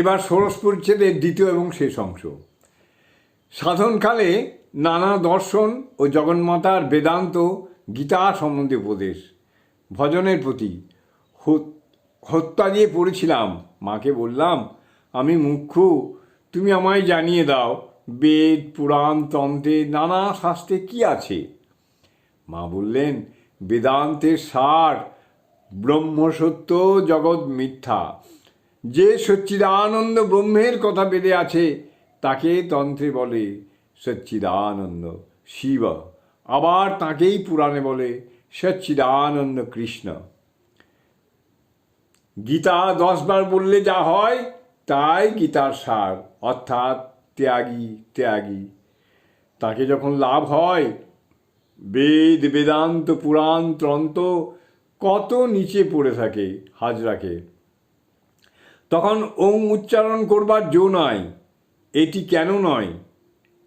এবার ষোড়শ পরিচ্ছেদের দ্বিতীয় এবং শেষ অংশ। সাধনকালে নানা দর্শন ও জগন্মাতার বেদান্ত গীতা সম্বন্ধে উপদেশ, ভজনের প্রতি হত্যা দিয়ে পড়েছিলাম। মাকে বললাম, আমি মুখ্য, তুমি আমায় জানিয়ে দাও, বেদ, পুরাণ, তন্ত্রে নানা শাস্ত্রে কি আছে? মা বললেন, বেদান্তের সার ব্রহ্মসত্য জগৎ মিথ্যা। যে সচ্চিদানন্দ ব্রহ্মের কথা বেদে আছে, তাকে তন্ত্রে বলে সচ্চিদানন্দ শিব। আবার তাকেই পুরাণে বলে সচ্চিদানন্দ কৃষ্ণ। গীতা দশবার বললে যা হয়, তাই গীতার সার, অর্থাৎ ত্যাগী ত্যাগী। তাকে যখন লাভ হয়, বেদ, বেদান্ত, পুরাণ ত্রন্ত কত নিচে পড়ে থাকে হাজরাকে তখন ওং উচ্চারণ করবার জো নাই। এটি কেন নয়?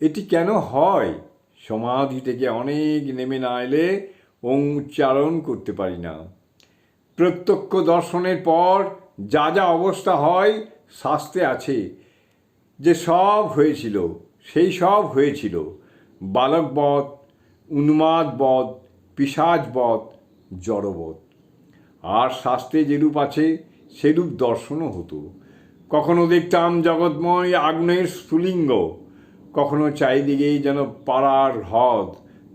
এটি কেন হয়? সমাধি থেকে অনেক নেমে না এলে ওং উচ্চারণ করতে পারি না। প্রত্যক্ষ দর্শনের পর যা যা অবস্থা হয় শাস্তে আছে। যে সব হয়েছিল, সেই সব হয়েছিল। বালকবধ, উন্মাদবধ, পিসাজবধ, জড়বধ। আর শাস্তে যেরূপ আছে সেরূপ দর্শনও হতো। কখনো দেখতাম জগৎময় আগ্নেয়ের স্ফুলিঙ্গ কখনো চারিদিকেই যেন পাড়ার হ্রদ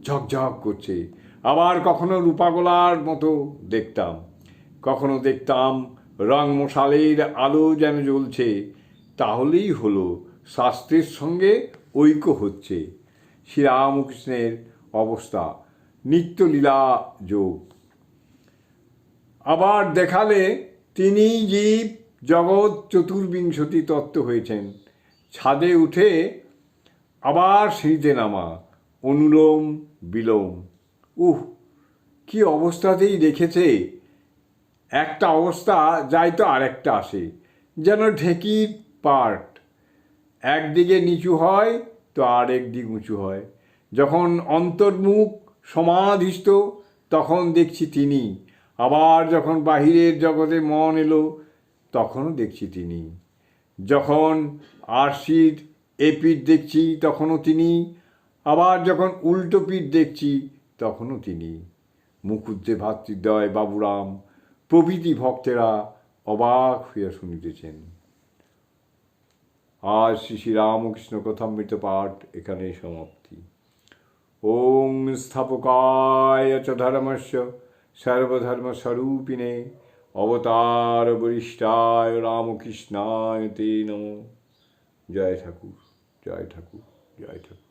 ঝকঝক করছে। আবার কখনো রূপাগোলার মতো দেখতাম। কখনো দেখতাম রং মশালের আলো যেন জ্বলছে, তাহলেই হলো শাস্ত্রের সঙ্গে ঐক্য হচ্ছে। শ্রীরামকৃষ্ণের অবস্থা, নিত্যলীলা যোগ। আবার দেখালে তিনি জীব জগৎ চতুর্বিংশতি তত্ত্ব হয়েছেন। ছাদে উঠে আবার সিঁড়িতে নামা অনুলোম, বিলোম। উহ, কি অবস্থাতেই রেখেছে একটা অবস্থা, যাই তো আরেকটা আসে। যেন ঢেকির পার্ট। একদিকে নিচু হয়, তো আর একদিক উঁচু হয়। যখন অন্তর্মুখ সমাধিস্থ, তখন দেখছি তিনি। আবার যখন বাহিরের জগতে মন এলো, তখনও দেখছি তিনি। যখন আরশির এ পিঠ দেখছি, তখনও তিনি। আবার যখন উল্টো পিঠ দেখছি, তখনও তিনি। মুকুজ্জে ভাতৃদ্বয় বাবুরাম, প্রভৃতি ভক্তেরা অবাক হইয়া শুনিতেছেন। আজ শ্রী শ্রী রামকৃষ্ণ কথামৃত পাঠ এখানেই সমাপ্তি। ওং স্থাপকায় চ ধর্মস্য সর্বধর্মস্বরূপিণে অবতার বরিষ্ঠায় রামকৃষ্ণায় তে নম। জয় ঠাকুর জয় ঠাকুর জয় ঠাকুর।